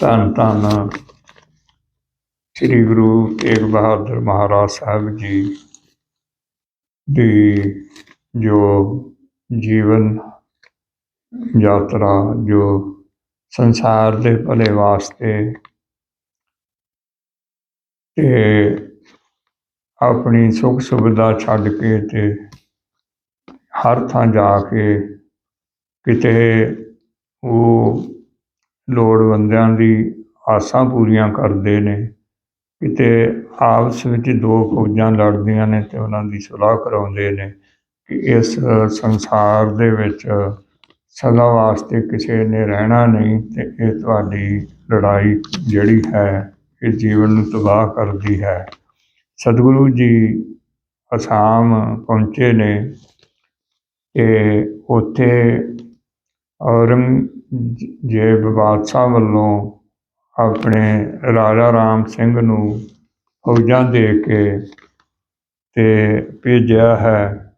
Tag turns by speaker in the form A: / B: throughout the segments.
A: ਧੰਨ ਧੰਨ ਸ੍ਰੀ ਗੁਰੂ ਤੇਗ ਬਹਾਦਰ ਮਹਾਰਾਜ ਸਾਹਿਬ ਜੀ ਦੀ ਜੋ ਜੀਵਨ ਯਾਤਰਾ, ਜੋ ਸੰਸਾਰ ਦੇ ਭਲੇ ਵਾਸਤੇ ਤੇ ਆਪਣੀ ਸੁੱਖ ਸੁਵਿਧਾ ਛੱਡ ਕੇ ਤੇ ਹਰ ਥਾਂ ਜਾ ਕੇ ਕਿਤੇ ਉਹ ਲੋੜਵੰਦਿਆਂ ਦੀ ਆਸਾਂ ਪੂਰੀਆਂ ਕਰਦੇ ਨੇ। ਕਿਤੇ ਆਪਸ ਵਿੱਚ ਦੋ ਫੌਜਾਂ ਲੜਦੀਆਂ ਨੇ ਤੇ ਉਹਨਾਂ ਦੀ ਸਲਾਹ ਕਰਾਉਂਦੇ ਨੇ ਕਿ ਇਸ ਸੰਸਾਰ ਦੇ ਵਿੱਚ ਸਦਾ ਵਾਸਤੇ ਕਿਸੇ ਨੇ ਰਹਿਣਾ ਨਹੀਂ ਤੇ ਇਹ ਤੁਹਾਡੀ ਲੜਾਈ ਜਿਹੜੀ ਹੈ, ਇਹ ਜੀਵਨ ਨੂੰ ਤਬਾਹ ਕਰਦੀ ਹੈ। ਸਤਿਗੁਰੂ ਜੀ ਅਸਾਮ ਪਹੁੰਚੇ ਨੇ ਤੇ ਉੱਥੇ ਔਰੰਗ ਔਰੰਗਜ਼ੇਬ ਬਾਦਸ਼ਾਹ ਵੱਲੋਂ ਆਪਣੇ ਰਾਜਾ ਰਾਮ ਸਿੰਘ ਨੂੰ ਫੌਜਾਂ ਦੇ ਕੇ ਤੇ ਭੇਜਿਆ ਹੈ,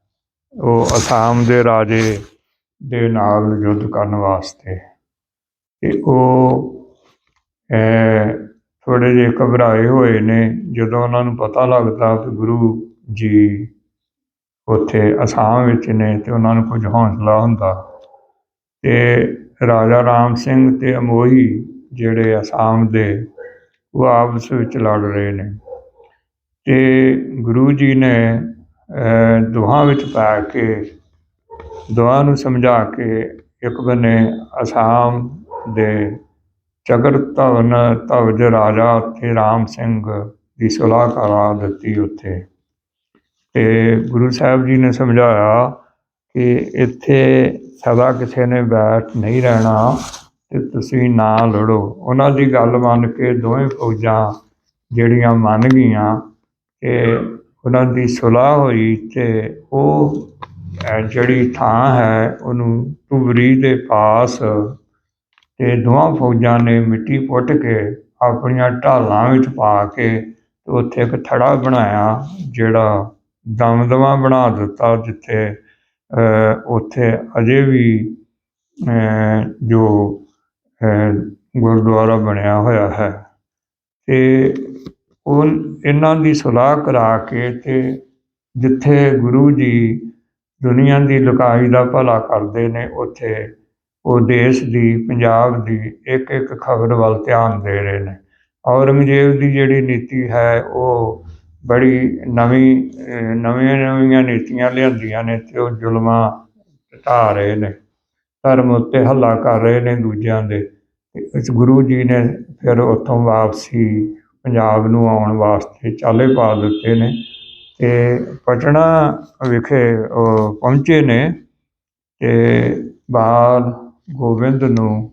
A: ਉਹ ਅਸਾਮ ਦੇ ਰਾਜੇ ਦੇ ਨਾਲ ਯੁੱਧ ਕਰਨ ਵਾਸਤੇ। ਤੇ ਉਹ ਥੋੜੇ ਜਿਹੇ ਘਬਰਾਏ ਹੋਏ ਨੇ, ਜਦੋਂ ਉਹਨਾਂ ਨੂੰ ਪਤਾ ਲੱਗਦਾ ਕਿ ਗੁਰੂ ਜੀ ਉੱਥੇ ਅਸਾਮ ਵਿੱਚ ਨੇ ਤੇ ਉਹਨਾਂ ਨੂੰ ਕੁਝ ਹੌਸਲਾ ਹੁੰਦਾ। ਤੇ ਰਾਜਾ ਰਾਮ ਸਿੰਘ ਤੇ ਅਮੋਹੀ ਜਿਹੜੇ ਅਸਾਮ ਦੇ, ਉਹ ਆਪਸ ਵਿੱਚ ਲੜ ਰਹੇ ਨੇ। ਤੇ ਗੁਰੂ ਜੀ ਨੇ ਦੋਹਾਂ ਵਿੱਚ ਪੈ ਕੇ, ਦੋਹਾਂ ਨੂੰ ਸਮਝਾ ਕੇ ਇੱਕ ਬੰਨੇ ਅਸਾਮ ਦੇ ਚਗਰ ਧਵਨ, ਧਵਜ ਰਾਜਾ ਤੇ ਰਾਮ ਸਿੰਘ ਦੀ ਸੁਲਾਹ ਕਰਾ ਦਿੱਤੀ ਉੱਥੇ। ਤੇ ਗੁਰੂ ਸਾਹਿਬ ਜੀ ਨੇ ਸਮਝਾਇਆ ਕਿ ਇੱਥੇ ਸਦਾ ਕਿਸੇ ਨੇ ਬੈਠ ਨਹੀਂ ਰਹਿਣਾ ਤੇ ਤੁਸੀਂ ਨਾ ਲੜੋ। ਉਹਨਾਂ ਦੀ ਗੱਲ ਮੰਨ ਕੇ ਦੋਵੇਂ ਫੌਜਾਂ ਜਿਹੜੀਆਂ ਮੰਨ ਗਈਆਂ ਤੇ ਉਹਨਾਂ ਦੀ ਸੁਲਾਹ ਹੋਈ ਤੇ ਉਹ ਜਿਹੜੀ ਥਾਂ ਹੈ ਉਹਨੂੰ ਤੁਬਰੀ ਦੇ ਪਾਸ ਤੇ ਦੋਵਾਂ ਫੌਜਾਂ ਨੇ ਮਿੱਟੀ ਪੁੱਟ ਕੇ ਆਪਣੀਆਂ ਢਾਲਾਂ ਵਿੱਚ ਪਾ ਕੇ ਤੇ ਉੱਥੇ ਇੱਕ ਥੜਾ ਬਣਾਇਆ ਜਿਹੜਾ ਦਮਦਮਾ ਬਣਾ ਦਿੱਤਾ ਜਿੱਥੇ ਉੱਥੇ ਅਜੇ ਵੀ ਜੋ ਗੁਰਦੁਆਰਾ ਬਣਿਆ ਹੋਇਆ ਹੈ ਅਤੇ ਉਹ ਇਹਨਾਂ ਦੀ ਸਲਾਹ ਕਰਾ ਕੇ ਅਤੇ ਜਿੱਥੇ ਗੁਰੂ ਜੀ ਦੁਨੀਆ ਦੀ ਲੁਕਾਈ ਦਾ ਭਲਾ ਕਰਦੇ ਨੇ, ਉੱਥੇ ਉਹ ਦੇਸ਼ ਦੀ, ਪੰਜਾਬ ਦੀ ਇੱਕ ਇੱਕ ਖਬਰ ਵੱਲ ਧਿਆਨ ਦੇ ਰਹੇ ਨੇ। ਔਰੰਗਜ਼ੇਬ ਦੀ ਜਿਹੜੀ ਨੀਤੀ ਹੈ, ਉਹ ਬੜੀ ਨਵੀਂ ਨਵੀਆਂ ਨਵੀਆਂ ਨੀਤੀਆਂ ਲਿਆਂਦੀਆਂ ਨੇ ਤੇ ਉਹ ਜ਼ੁਲਮਾਂ ਢਾਹ ਰਹੇ ਨੇ। ਧਰਮ ਉੱਤੇ ਹੱਲਾ ਕਰ ਰਹੇ ਨੇ ਦੂਜਿਆਂ ਦੇ। ਇਸ ਗੁਰੂ ਜੀ ਨੇ ਫਿਰ ਉੱਥੋਂ ਵਾਪਸੀ, ਪੰਜਾਬ ਨੂੰ ਆਉਣ ਵਾਸਤੇ ਚਾਲੇ ਪਾ ਦਿੱਤੇ ਨੇ ਤੇ ਪਟਨਾ ਵਿਖੇ ਪਹੁੰਚੇ ਨੇ ਤੇ ਬਾਲ ਗੋਬਿੰਦ ਨੂੰ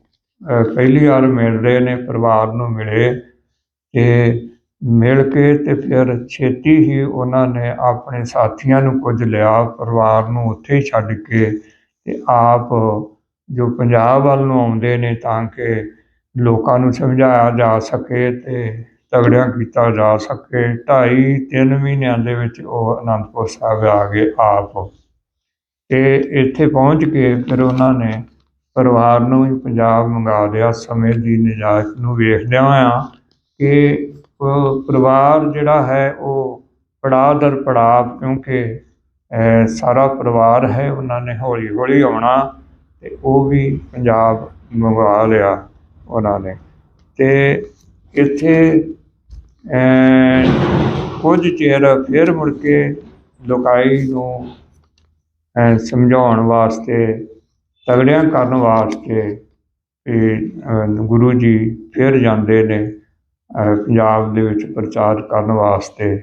A: ਪਹਿਲੀ ਵਾਰ ਮਿਲ ਰਹੇ ਨੇ, ਪਰਿਵਾਰ ਨੂੰ ਮਿਲੇ ਤੇ ਮਿਲ ਕੇ ਤੇ ਫਿਰ ਛੇਤੀ ਹੀ ਉਹਨਾਂ ਨੇ ਆਪਣੇ ਸਾਥੀਆਂ ਨੂੰ ਕੁਝ ਲਿਆ, ਪਰਿਵਾਰ ਨੂੰ ਉੱਥੇ ਹੀ ਛੱਡ ਕੇ ਤੇ ਆਪ ਜੋ ਪੰਜਾਬ ਵੱਲ ਨੂੰ ਆਉਂਦੇ ਨੇ ਤਾਂ ਕਿ ਲੋਕਾਂ ਨੂੰ ਸਮਝਾਇਆ ਜਾ ਸਕੇ ਤੇ ਤਗੜਿਆਂ ਕੀਤਾ ਜਾ ਸਕੇ। ਢਾਈ ਤਿੰਨ ਮਹੀਨਿਆਂ ਦੇ ਵਿੱਚ ਉਹ ਅਨੰਦਪੁਰ ਸਾਹਿਬ ਆ ਗਏ ਆਪ। ਤੇ ਇੱਥੇ ਪਹੁੰਚ ਕੇ ਫਿਰ ਉਹਨਾਂ ਨੇ ਪਰਿਵਾਰ ਨੂੰ ਹੀ ਪੰਜਾਬ ਮੰਗਾ ਲਿਆ। ਸਮੇਂ ਦੀ ਨਿਜਾਤ ਨੂੰ ਵੇਖਦਿਆਂ ਹੋਇਆਂ ਕਿ ਪਰਿਵਾਰ ਜਿਹੜਾ ਹੈ ਉਹ ਪੜਾਅ ਦਰ ਪੜਾਅ ਕਿਉਂਕਿ ਸਾਰਾ ਪਰਿਵਾਰ ਹੈ, ਉਹਨਾਂ ਨੇ ਹੌਲੀ ਹੌਲੀ ਆਉਣਾ ਅਤੇ ਉਹ ਵੀ ਪੰਜਾਬ ਮੰਗਵਾ ਲਿਆ ਉਹਨਾਂ ਨੇ। ਅਤੇ ਇੱਥੇ ਕੁਝ ਚਿਰ ਫਿਰ ਮੁੜ ਕੇ ਲੋਕਾਈ ਨੂੰ ਸਮਝਾਉਣ ਵਾਸਤੇ, ਤਗੜਿਆਂ ਕਰਨ ਵਾਸਤੇ ਇਹ ਗੁਰੂ ਜੀ ਫਿਰ ਜਾਂਦੇ ਨੇ। ਪੰਜਾਬ ਦੇ ਵਿੱਚ ਪ੍ਰਚਾਰ ਕਰਨ ਵਾਸਤੇ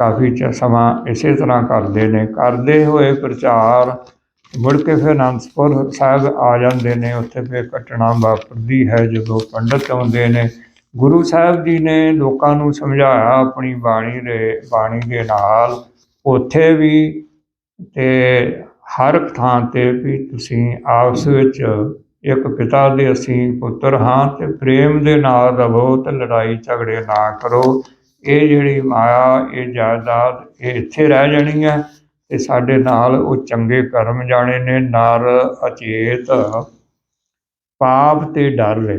A: ਕਾਫੀ ਸਮਾਂ ਇਸੇ ਤਰ੍ਹਾਂ ਕਰਦੇ ਨੇ। ਕਰਦੇ ਹੋਏ ਪ੍ਰਚਾਰ ਮੁੜ ਕੇ ਫਿਰ ਅਨੰਦਪੁਰ ਸਾਹਿਬ ਆ ਜਾਂਦੇ ਨੇ। ਉੱਥੇ ਫਿਰ ਘਟਨਾ ਵਾਪਰਦੀ ਹੈ ਜਦੋਂ ਪੰਡਤ ਆਉਂਦੇ ਨੇ। ਗੁਰੂ ਸਾਹਿਬ ਜੀ ਨੇ ਲੋਕਾਂ ਨੂੰ ਸਮਝਾਇਆ ਆਪਣੀ ਬਾਣੀ ਦੇ ਬਾਣੀ ਦੇ ਨਾਲ, ਉੱਥੇ ਵੀ ਤੇ ਹਰ ਇੱਕ ਥਾਂ ਤੇ ਵੀ ਤੁਸੀਂ ਆਪਸ ਵਿੱਚ ਇੱਕ ਪਿਤਾ ਦੇ ਅਸੀਂ ਪੁੱਤਰ ਹਾਂ ਤੇ ਪ੍ਰੇਮ ਦੇ ਨਾਲ ਰਵੋ ਤੇ ਲੜਾਈ ਝਗੜੇ ਨਾ ਕਰੋ। ਇਹ ਜਿਹੜੀ ਮਾਇਆ, ਇਹ ਜਾਇਦਾਦ, ਇਹ ਇੱਥੇ ਰਹਿ ਜਾਣੀ ਹੈ ਤੇ ਸਾਡੇ ਨਾਲ ਉਹ ਚੰਗੇ ਕਰਮ ਜਾਣੇ ਨੇ, ਨਰ, ਅਚੇਤ, ਪਾਪ ਤੇ ਡਰ ਰਹੇ।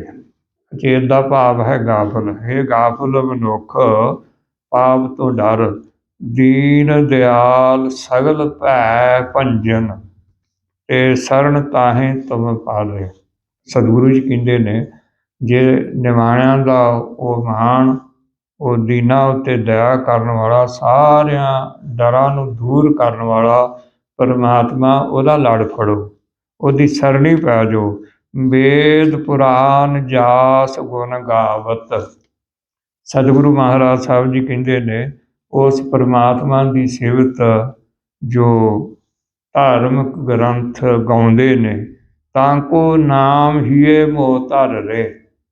A: ਅਚੇਤ ਦਾ ਭਾਵ ਹੈ ਗਾਫਲ। ਇਹ ਗਾਫਲ ਮਨੁੱਖ, ਪਾਪ ਤੋਂ ਡਰ। ਦੀਨ ਦਿਆਲ ਸਗਲ ਭੈ ਭੰਜਨ। ਤੇ ਸਰਣ ਤਾਹੇ ਤੁਮ ਪਾਲੇ। ਸਤਿਗੁਰੂ ਜੀ ਕਹਿੰਦੇ ਨੇ, ਜੇ ਨਿਮਾਣਿਆਂ ਦਾ ਉਹ ਮਹਾਨ, ਉਹ ਦੀਨਾ ਉੱਤੇ ਦਇਆ ਕਰਨ ਵਾਲਾ, ਸਾਰਿਆਂ ਡਰਾਂ ਨੂੰ ਦੂਰ ਕਰਨ ਵਾਲਾ ਪਰਮਾਤਮਾ, ਉਹਦਾ ਲੜ ਫੜੋ। ਉਹਦੀ ਸਰਣੀ ਪੈ ਜਾਓ ਵੇਦ ਪੁਰਾਨ ਜਾਸ ਗੁਣ ਗਾਵਤ। ਸਤਿਗੁਰੂ ਮਹਾਰਾਜ ਸਾਹਿਬ ਜੀ ਕਹਿੰਦੇ ਨੇ, ਉਸ ਪਰਮਾਤਮਾ ਦੀ ਸਿਫਤ ਜੋ ਧਾਰਮਿਕ ਗ੍ਰੰਥ ਗਾਉਂਦੇ ਨੇ, ਤਾਂ ਕੋ ਨਾਮ ਹੀਏ ਮੋਹ ਧਰ ਰੇ।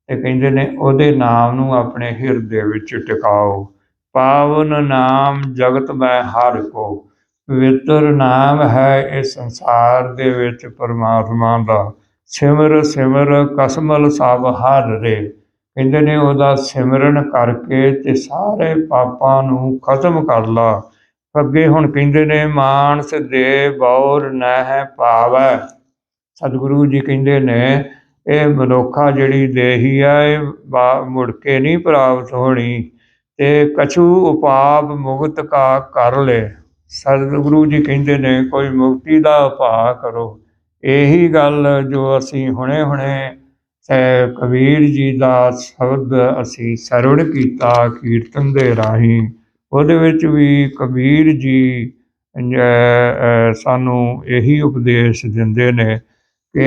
A: ਤੇ ਕਹਿੰਦੇ ਨੇ, ਉਹਦੇ ਨਾਮ ਨੂੰ ਆਪਣੇ ਹਿਰਦੇ ਵਿੱਚ ਟਿਕਾਓ। ਪਾਵਨ ਨਾਮ ਜਗਤ ਮੈਂ ਹਰ ਕੋ। ਪਵਿੱਤਰ ਨਾਮ ਹੈ ਇਸ ਸੰਸਾਰ ਦੇ ਵਿੱਚ ਪਰਮਾਤਮਾ ਦਾ। ਸਿਮਰ ਸਿਮਰ ਕਸਮਲ ਸਭ ਹਰ ਰੇ। ਕਹਿੰਦੇ ਨੇ, ਉਹਦਾ ਸਿਮਰਨ ਕਰਕੇ ਤੇ ਸਾਰੇ ਪਾਪਾਂ ਨੂੰ ਖਤਮ ਕਰ ਲਾ। ਅੱਗੇ ਹੁਣ ਕਹਿੰਦੇ ਨੇ, ਮਾਨਸ ਦੇ ਬੌਰ ਨਹਿ ਪਾਵੈ। ਸਤਿਗੁਰੂ ਜੀ ਕਹਿੰਦੇ ਨੇ, ਇਹ ਮਨੁੱਖਾ ਜਿਹੜੀ ਦੇਹੀ ਆ, ਇਹ ਬਾ- ਮੁੜ ਕੇ ਨਹੀਂ ਪ੍ਰਾਪਤ ਹੋਣੀ ਤੇ ਕਛੂ ਉਪਾਪ ਮੁਕਤ ਕਾ ਕਰ ਲੈ। ਸਤਿਗੁਰੂ ਜੀ ਕਹਿੰਦੇ ਨੇ, ਕੋਈ ਮੁਕਤੀ ਦਾ ਉਪਾਅ ਕਰੋ। ਇਹੀ ਗੱਲ ਜੋ ਅਸੀਂ ਹੁਣੇ ਹੁਣੇ ਕਬੀਰ ਜੀ ਦਾ ਸ਼ਬਦ ਅਸੀਂ ਸਰਵਣ ਕੀਤਾ ਕੀਰਤਨ ਦੇ ਰਾਹੀਂ। ਉਹਦੇ ਵਿੱਚ ਵੀ ਕਬੀਰ ਜੀ ਸਾਨੂੰ ਇਹੀ ਉਪਦੇਸ਼ ਦਿੰਦੇ ਨੇ ਕਿ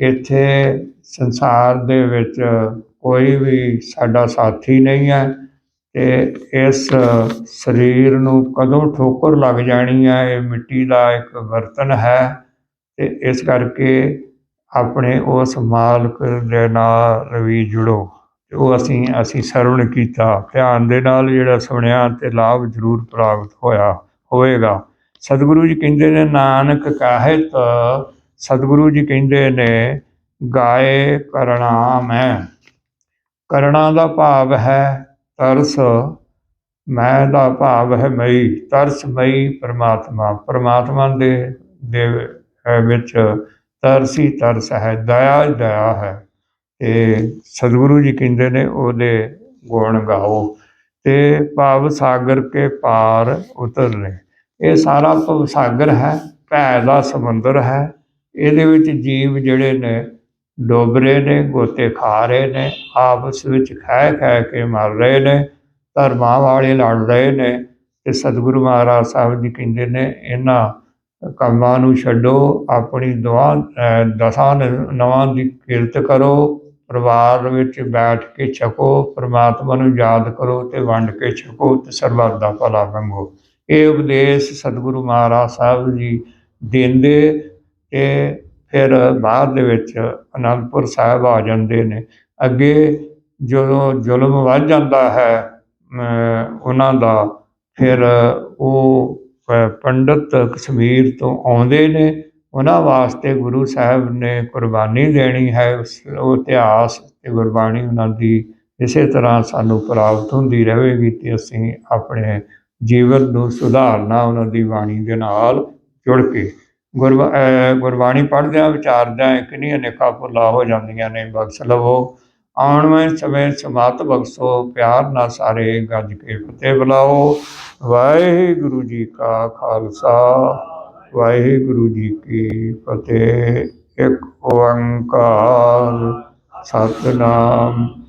A: ਇੱਥੇ ਸੰਸਾਰ ਦੇ ਵਿੱਚ ਕੋਈ ਵੀ ਸਾਡਾ ਸਾਥੀ ਨਹੀਂ ਹੈ ਤੇ ਇਸ ਸਰੀਰ ਨੂੰ ਕਦੋਂ ਠੋਕਰ ਲੱਗ ਜਾਣੀ ਹੈ, ਇਹ ਮਿੱਟੀ ਦਾ ਇੱਕ ਬਰਤਨ ਹੈ ਤੇ ਇਸ ਕਰਕੇ ਆਪਣੇ ਉਸ ਮਾਲਕ ਦੇ ਨਾਲ ਵੀ ਜੁੜੋ। ਉਹ ਅਸੀਂ ਅਸੀਂ ਸਰਵਣ ਕੀਤਾ। ਧਿਆਨ ਦੇ ਨਾਲ ਜਿਹੜਾ ਸੁਣਿਆ ਤੇ ਲਾਭ ਜ਼ਰੂਰ ਪ੍ਰਾਪਤ ਹੋਇਆ ਹੋਵੇਗਾ। ਸਤਿਗੁਰੂ ਜੀ ਕਹਿੰਦੇ ਨੇ, ਨਾਨਕ ਕਾਹਿਤ, ਸਤਿਗੁਰੂ ਜੀ ਕਹਿੰਦੇ ਨੇ, ਗਾਏ ਕਰਣਾ ਮੈਂ ਕਰਣਾ ਦਾ ਭਾਵ ਹੈ ਤਰਸ, ਮੈਂ ਦਾ ਭਾਵ ਹੈ ਮਈ। ਤਰਸ, ਮਈ ਪ੍ਰਮਾਤਮਾ। ਪ੍ਰਮਾਤਮਾ ਦੇ ਦੇ ਵਿੱਚ ਤਰਸ ਹੀ ਤਰਸ ਹੈ, ਦਇਆ ਹੀ ਦਇਆ ਹੈ। ਤੇ ਸਤਿਗੁਰੂ ਜੀ ਕਹਿੰਦੇ ਨੇ ਉਹਦੇ ਗੁਣ ਗਾਓ ਤੇ ਭਾਵ ਸਾਗਰ ਕੇ ਪਾਰ ਉਤਰ ਉਤਰਨੇ। ਇਹ ਸਾਰਾ ਭਵ ਸਾਗਰ ਹੈ, ਭੈ ਦਾ ਸਮੁੰਦਰ ਹੈ। ਇਹਦੇ ਵਿੱਚ ਜੀਵ ਜਿਹੜੇ ਨੇ ਡੁੱਬ ਰਹੇ ਨੇ, ਗੋਤੇ ਖਾ ਰਹੇ ਨੇ, ਆਪਸ ਵਿੱਚ ਖਹਿ ਖਹਿ ਕੇ ਮਰ ਰਹੇ ਨੇ, ਧਰਮਾਂ ਵਾਲੇ ਲੜ ਰਹੇ ਨੇ ਤੇ ਸਤਿਗੁਰੂ ਮਹਾਰਾਜ ਸਾਹਿਬ ਜੀ ਕਹਿੰਦੇ ਨੇ, ਇਹਨਾਂ ਕੰਮਾਂ ਨੂੰ ਛੱਡੋ, ਆਪਣੀ ਦੁਆ ਦਸਾਂ ਨਵਾਂ ਦੀ ਕਿਰਤ ਕਰੋ ਪਰਿਵਾਰ ਵਿੱਚ ਬੈਠ ਕੇ ਛਕੋ, ਪ੍ਰਮਾਤਮਾ ਨੂੰ ਯਾਦ ਕਰੋ ਤੇ ਵੰਡ ਕੇ ਛਕੋ ਤੇ ਸਰਬੱਤ ਦਾ ਭਲਾ ਮੰਗੋ। ਇਹ ਉਪਦੇਸ਼ ਸਤਿਗੁਰੂ ਮਹਾਰਾਜ ਸਾਹਿਬ ਜੀ ਦਿੰਦੇ ਤੇ ਫਿਰ ਬਾਅਦ ਦੇ ਵਿੱਚ ਅਨੰਦਪੁਰ ਸਾਹਿਬ ਆ ਜਾਂਦੇ ਨੇ। ਅੱਗੇ ਜਦੋਂ ਜ਼ੁਲਮ ਵੱਧ ਜਾਂਦਾ ਹੈ ਉਹਨਾਂ ਦਾ ਫਿਰ ਉਹ ਪ- ਪੰਡਤ ਕਸ਼ਮੀਰ ਤੋਂ ਆਉਂਦੇ ਨੇ ਉਹਨਾਂ ਵਾਸਤੇ ਗੁਰੂ ਸਾਹਿਬ ਨੇ ਕੁਰਬਾਨੀ ਦੇਣੀ ਹੈ, ਉਸ ਉਹ ਇਤਿਹਾਸ ਤੇ ਗੁਰਬਾਣੀ ਉਹਨਾਂ ਦੀ ਇਸੇ ਤਰ੍ਹਾਂ ਸਾਨੂੰ ਪ੍ਰਾਪਤ ਹੁੰਦੀ ਰਹੇਗੀ ਤੇ ਅਸੀਂ ਆਪਣੇ ਜੀਵਨ ਨੂੰ ਸੁਧਾਰਨਾ ਉਹਨਾਂ ਦੀ ਬਾਣੀ ਦੇ ਨਾਲ ਜੁੜ ਕੇ। ਗੁਰਬਾ ਗੁਰਬਾਣੀ ਪੜ੍ਹਦਿਆਂ ਵਿਚਾਰਦਿਆਂ ਕਿੰਨੀਆਂ ਨਹੀਂ ਅਨੇਕਾਂ ਭੁੱਲਾਂ ਹੋ ਜਾਂਦੀਆਂ ਨੇ, ਬਖਸ਼ ਲਵੋ। ਆਉਣ ਵਾਲੇ ਸਮੇਂ ਸਮਾਤ ਬਖਸ਼ੋ, ਪਿਆਰ ਨਾਲ ਸਾਰੇ ਗੱਜ ਕੇ ਫਤਿਹ ਬੁਲਾਓ। ਵਾਹਿਗੁਰੂ ਜੀ ਕਾ ਖਾਲਸਾ। ਵਾਹਿਗੁਰੂ ਜੀ ਕੀ ਫਤਿਹ। ਇੱਕ ਓੰਕਾਰ ਸਤਨਾਮ